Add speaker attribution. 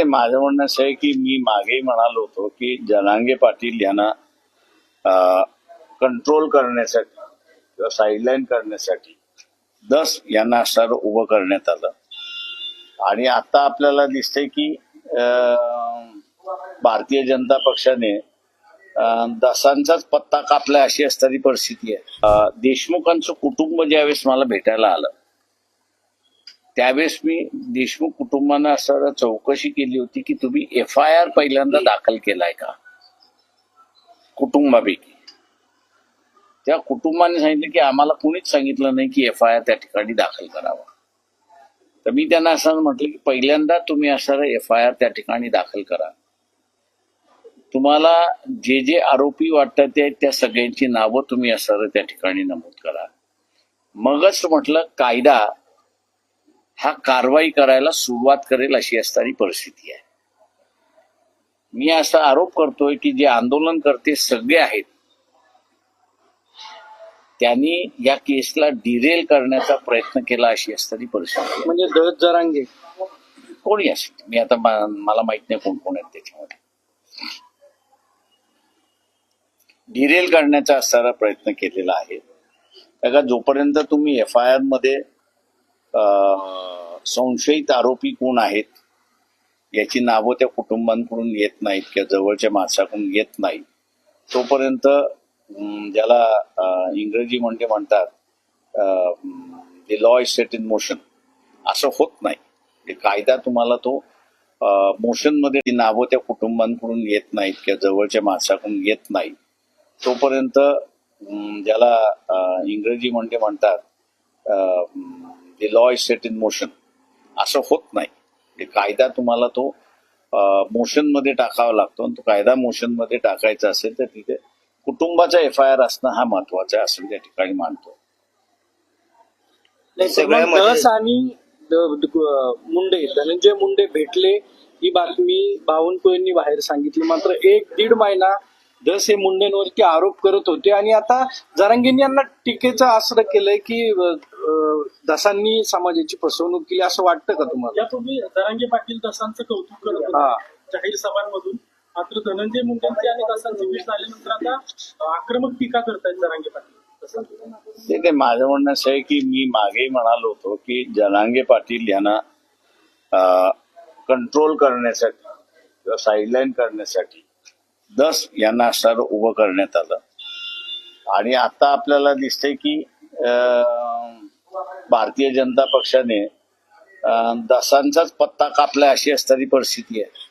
Speaker 1: ते माझं म्हणणं असं आहे की मी मागेही म्हणालो होतो की जनांगे पाटील यांना कंट्रोल करण्यासाठी किंवा साईडलाईन करण्यासाठी दस यांना सर उभं करण्यात आलं. आणि आता आपल्याला दिसतंय की अं, भारतीय जनता पक्षाने दसांचाच पत्ता कापला अशी असणारी परिस्थिती आहे. देशमुखांचं कुटुंब ज्यावेळेस मला भेटायला आलं त्यावेळेस मी देशमुख कुटुंबांना असं चौकशी केली होती की तुम्ही एफ आय आर पहिल्यांदा दाखल केलाय का? कुटुंबापैकी. त्या कुटुंबाने सांगितलं की आम्हाला कुणीच सांगितलं नाही की एफ आय आर त्या ठिकाणी दाखल करावा. तर मी त्यांना असं म्हटलं की पहिल्यांदा तुम्ही असं एफ आय आर त्या ठिकाणी दाखल करा. तुम्हाला जे जे आरोपी वाटतात ते त्या सगळ्यांची नावं तुम्ही असं त्या ठिकाणी नमूद करा. मगच म्हटलं कायदा हा कारवाई करायला सुरुवात करेल अशी असणारी परिस्थिती आहे. मी असा आरोप करतोय की जे आंदोलन करते सगळे आहेत त्यांनी या केसला डिरेल करण्याचा प्रयत्न केला अशी असणारी परिस्थिती.
Speaker 2: म्हणजे दहत जरांगे.
Speaker 1: कोणी असेल? मी आता मला माहीत नाही कोण कोण आहेत त्याच्यामध्ये. डिरेल करण्याचा असणारा प्रयत्न केलेला आहे. का जोपर्यंत तुम्ही एफ आय आरमध्ये संशयित आरोपी कोण आहेत? याची नावं त्या कुटुंबांकडून येत नाहीत किंवा जवळच्या माणसाकडून येत नाही तोपर्यंत ज्याला इंग्रजी म्हणजे म्हणतात law is set in motion असं होत नाही. म्हणजे कायदा तुम्हाला तो मोशनमध्ये नावं त्या कुटुंबांकडून येत नाहीत किंवा जवळच्या माणसाकडून येत नाही तोपर्यंत ज्याला इंग्रजी म्हणजे म्हणतात law is set in motion असं होत नाही. कायदा तुम्हाला तो मोशनमध्ये टाकावा लागतो आणि तो कायदा मोशनमध्ये टाकायचा असेल तर तिथे कुटुंबाचा एफ आय आर असणं हा महत्त्वाचा आहे असं त्या ठिकाणी मानतो
Speaker 2: आणि मुंडे धनंजय मुंडे भेटले ही बातमी बावनकुळेंनी बाहेर सांगितली. मात्र एक दीड महिना दस हे मुंडेंवरती आरोप करत होते आणि आता जरांगेंनी यांना टीकेचं आश्रय केलंय की दसांनी समाजाची फसवणूक केली असं वाटतं का तुम्हाला?
Speaker 3: यापूर्वी जरांगे पाटील दसांचं कौतुक करत
Speaker 2: हा.
Speaker 3: होते जाहीर सभांमधून. मात्र धनंजय मुंडेंची आणि दसांची भेट झाल्यानंतर आता आक्रमक टीका करतायत जरांगे पाटील.
Speaker 1: ते ते माझं म्हणणं असं आहे की मी मागेही म्हणालो होतो की जनांगे पाटील यांना कंट्रोल करण्यासाठी किंवा साईडलाईन करण्यासाठी दस यांना सर उभं करण्यात आलं. आणि आता आपल्याला दिसतंय की अं, भारतीय जनता पक्षाने अं, दसांचाच पत्ता कापलाय अशी असणारी परिस्थिती आहे.